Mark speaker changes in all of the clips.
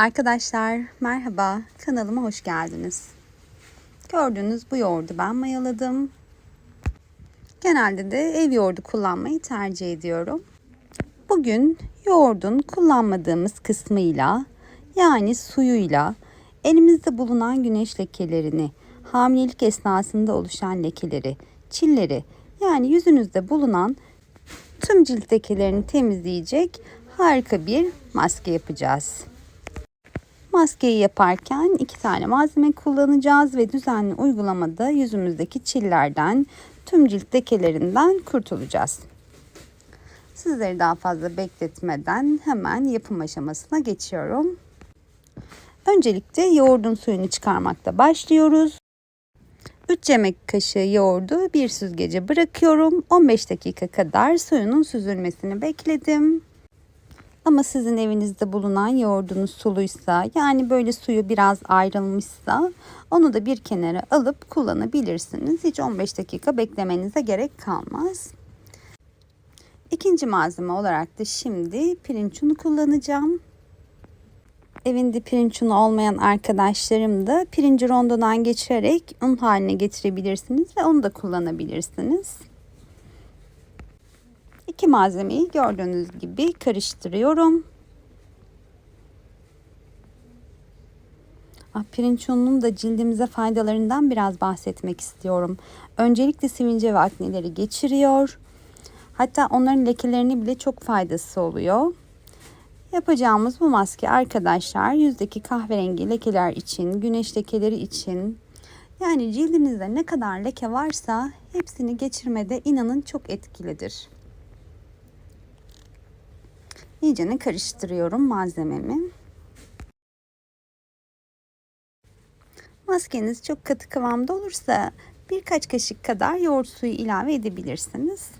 Speaker 1: Arkadaşlar merhaba kanalıma hoş geldiniz. Gördüğünüz bu yoğurdu ben mayaladım. Genelde de ev yoğurdu kullanmayı tercih ediyorum. Bugün yoğurdun kullanmadığımız kısmıyla yani suyuyla elimizde bulunan güneş lekelerini, hamilelik esnasında oluşan lekeleri, çilleri yani yüzünüzde bulunan tüm cilt lekelerini temizleyecek harika bir maske yapacağız. Maskeyi yaparken iki tane malzeme kullanacağız ve düzenli uygulamada yüzümüzdeki çillerden, tüm cilt lekelerinden kurtulacağız. Sizleri daha fazla bekletmeden hemen yapım aşamasına geçiyorum. Öncelikle yoğurdun suyunu çıkarmakta başlıyoruz. 3 yemek kaşığı yoğurdu bir süzgece bırakıyorum. 15 dakika kadar suyunun süzülmesini bekledim. Ama sizin evinizde bulunan yoğurdunuz suluysa yani böyle suyu biraz ayrılmışsa onu da bir kenara alıp kullanabilirsiniz. Hiç 15 dakika beklemenize gerek kalmaz. İkinci malzeme olarak da şimdi pirinç unu kullanacağım. Evinde pirinç unu olmayan arkadaşlarım da pirinci rondodan geçirerek un haline getirebilirsiniz ve onu da kullanabilirsiniz. İki malzemeyi gördüğünüz gibi karıştırıyorum. Ah, pirinç ununun da cildimize faydalarından biraz bahsetmek istiyorum. Öncelikle sivilce ve akneleri geçiriyor. Hatta onların lekelerine bile çok faydası oluyor. Yapacağımız bu maske arkadaşlar yüzdeki kahverengi lekeler için, güneş lekeleri için yani cildinizde ne kadar leke varsa hepsini geçirmede inanın çok etkilidir. İyicene karıştırıyorum malzememi. Maskeniz çok katı kıvamda olursa birkaç kaşık kadar yoğurt suyu ilave edebilirsiniz.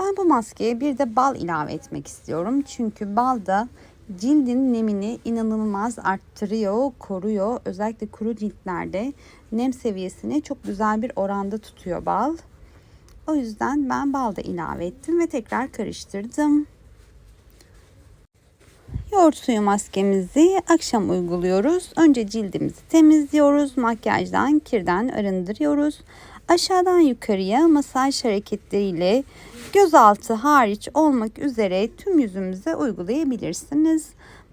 Speaker 1: Ben bu maskeye bir de bal ilave etmek istiyorum. Çünkü bal da cildin nemini inanılmaz arttırıyor, koruyor. Özellikle kuru ciltlerde nem seviyesini çok güzel bir oranda tutuyor bal. O yüzden ben bal da ilave ettim ve tekrar karıştırdım. Yoğurt suyu maskemizi akşam uyguluyoruz. Önce cildimizi temizliyoruz. Makyajdan, kirden arındırıyoruz. Aşağıdan yukarıya masaj hareketleriyle gözaltı hariç olmak üzere tüm yüzümüze uygulayabilirsiniz.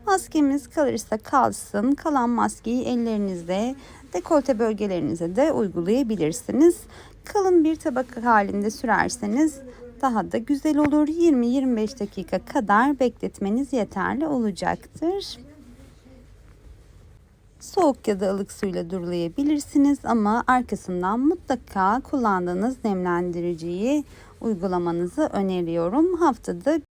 Speaker 1: Maskemiz kalırsa kalsın. Kalan maskeyi ellerinizde, dekolte bölgelerinize de uygulayabilirsiniz. Kalın bir tabak halinde sürerseniz daha da güzel olur. 20-25 dakika kadar bekletmeniz yeterli olacaktır. Soğuk ya da ılık suyla durulayabilirsiniz ama arkasından mutlaka kullandığınız nemlendiriciyi uygulamanızı öneriyorum. Haftada